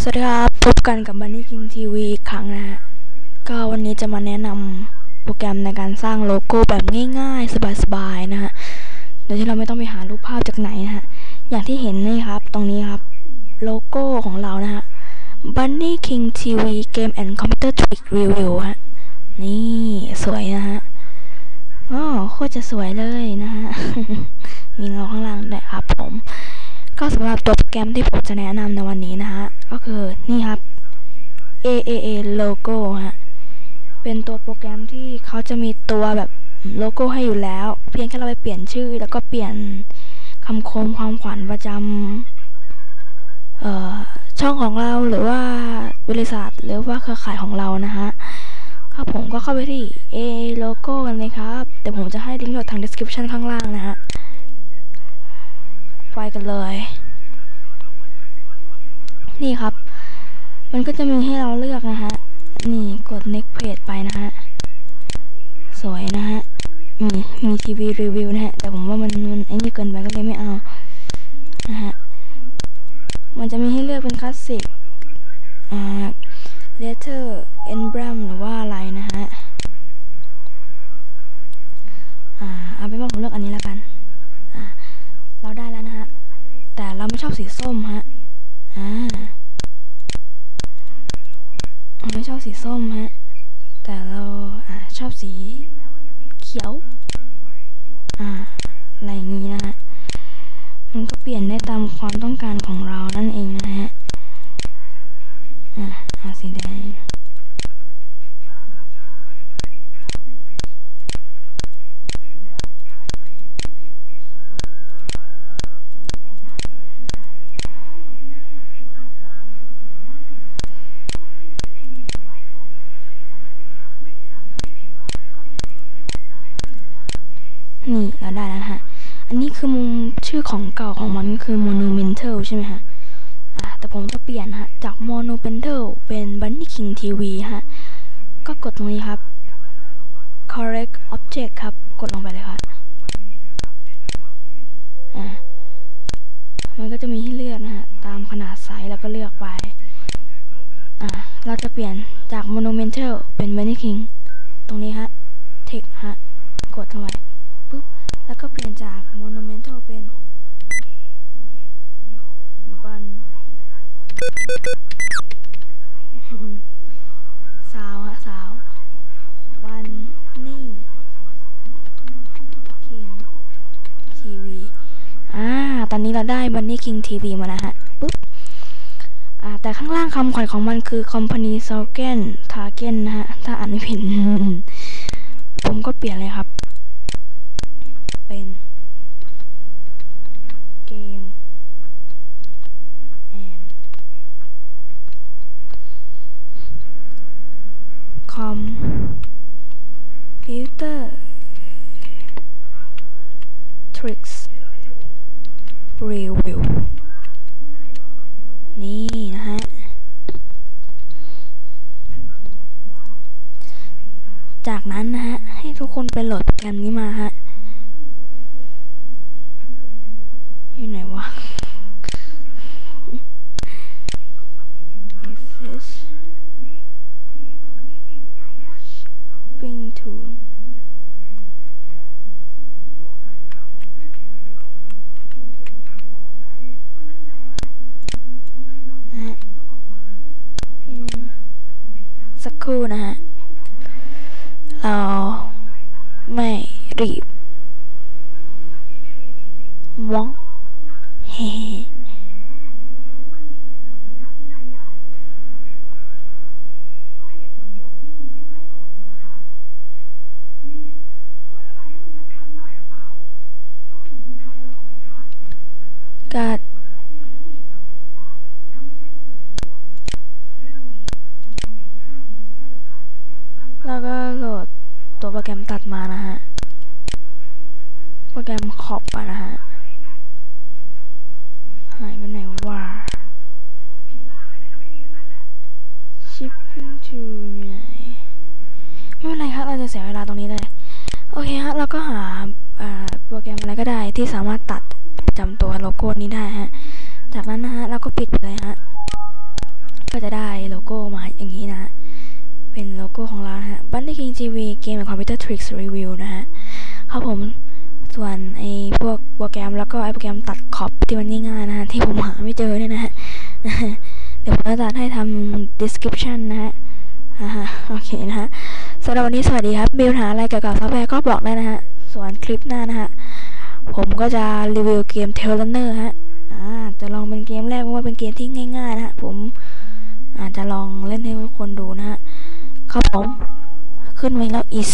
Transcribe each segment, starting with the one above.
สวัสดีครับพบกันกับ Bunny King TV อีกครั้งนะฮะก็วันนี้จะมาแนะนำโปรแกรมในการสร้างโลโก้แบบง่ายๆ สบายๆนะฮะโดยที่เราไม่ต้องไปหารูปภาพจากไหนนะฮะอย่างที่เห็นนี่ครับ ตรงนี้ครับโลโก้ของเรานะฮะ Bunny King TV Game and Computer Trick Review ฮะนี่สวยนะฮะอ๋อโคตรจะสวยเลยนะฮะมีเงาข้างล่างด้วยครับผม ก็สำหรับตัวโปรแกรมที่ผมจะแนะนำในวันนี้นะฮะ ก็คือนี่ครับ AAA Logo ฮะ เป็นตัวโปรแกรมที่เขาจะมีตัวแบบโลโก้ให้อยู่แล้ว เพียงแค่เราไปเปลี่ยนชื่อ แล้วก็เปลี่ยนคำคมความขวัญประจำช่องของเราหรือว่าบริษัทหรือว่าเครือข่ายของเรานะฮะครับผมก็เข้าไปที่ AA Logo กันเลยครับ เดี๋ยวผมจะให้ลิงก์โหลดทาง description ข้างล่างนะฮะ ไปกันเลย นี่ครับ มันก็จะมีให้เราเลือกนะฮะ นี่กด next page ไปนะฮะ สวยนะฮะ มีมีทีวีรีวิวนะฮะ แต่ผมว่ามันมันไอ้นี่เกินไปก็เลยไม่เอา นะฮะ มันจะมีให้เลือกเป็นคลาสสิก อ่า letter emblem หรือว่าอะไรนะฮะ อ่า เอาเป็นว่าผมเลือกอันนี้แล้วกัน อ่า เราได้แล้วนะฮะ แต่ เราไม่ชอบสีส้มฮะ อ่าเราไม่ชอบสีส้มฮะ แต่เราอ่าชอบสีเขียว อ่า อะไรอย่างนี้นะฮะ มันก็เปลี่ยนได้ตามความต้องการของเรานั่นเองนะฮะ อ่าเอาสีแดง นี่เราได้แล้วฮะ อันนี้คือมุมชื่อของเก่าของมันก็คือ monumental ใช่ไหมฮะอ่าแต่ผมจะเปลี่ยนฮะ จาก monumental เป็น bunny king tv ฮะ ก็กดตรงนี้ครับ correct object ครับ กดลงไปเลยครับอ่ามันก็จะมีให้เลือกนะฮะ ตามขนาดไซส์แล้วก็เลือกไป อ่าเราจะเปลี่ยนจาก monumental เป็น bunny king ตรงนี้ฮะ text ฮะ กดเข้าไป แล้วก็เปลี่ยนจาก monumental เป็น บันสาวฮะสาววันนี่คิงทีวีอ่าตอนนี้เราได้บันนี่คิงทีวีมาแล้วฮะปุ๊บอ่าแต่ข้างล่างคำขวัญของมันคือ company s o g a n target นะฮะ ถ้าอ่านไม่ผิดผมก็เปลี่ยนเลยครับ เป็นเกม and computer tricks review นี่นะฮะ จากนั้นนะฮะ ให้ทุกคนไปโหลดโปรแกรมนี้มาฮะ อยู่ไหนวะ SS Shipping Tool นะฮะอืมสักครู่นะฮะ เราไม่ รีบมองเฮ้ก็แล้วก็โหลดตัวโปรแกรมตัดมานะฮะ แกรมขอบอะนะฮะ หายไปไหนวะ shipping to อยู่ไหน ไม่เป็นไรครับ เราจะเสียเวลาตรงนี้เลย โอเคฮะ เราก็หาโปรแกรมอะไรก็ได้ที่สามารถตัดจำตัวโลโก้นี้ได้ฮะ จากนั้นนะฮะ เราก็ปิดเลยฮะ ก็จะได้โลโก้มาอย่างนี้นะฮะ เป็นโลโก้ของร้านนะฮะ Bunny King TV เกมคอมพิวเตอร์ทริคส์รีวิวนะฮะ ครับผม ส่วนไอ้พวกโปรแกรมแล้วก็ไอ้โปรแกรมตัดขอบที่มันง่ายๆนะฮะที่ผมหาไม่เจอเนี่ยนะฮะเดี๋ยวผมจะตัดให้ทำ description นะฮะโอเคนะฮะสำหรับวันนี้สวัสดีครับ มีปัญหาอะไรเกี่ยวกับซอฟต์แวร์ก็บอกได้นะฮะ ส่วนคลิปหน้านะฮะ ผมก็จะรีวิวเกม t a i l r u n n e r ฮะอาจะลองเป็นเกมแรกเพราะว่าเป็นเกมที่ง่ายๆนะฮะ ผมอาจจะลองเล่นให้ทุกคนดูนะฮะ ครับผม ขึ้นไว้แล้วอีส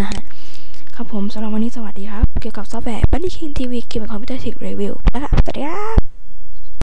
นะฮะ ครับผมสำหรับวันนี้สวัสดีครับ เกี่ยวกับซอฟต์แวร์ปัณฑิคิงทีวีเกมคอมพิวเตอร์ทิกรีวิวแล้วสวัสดีครับ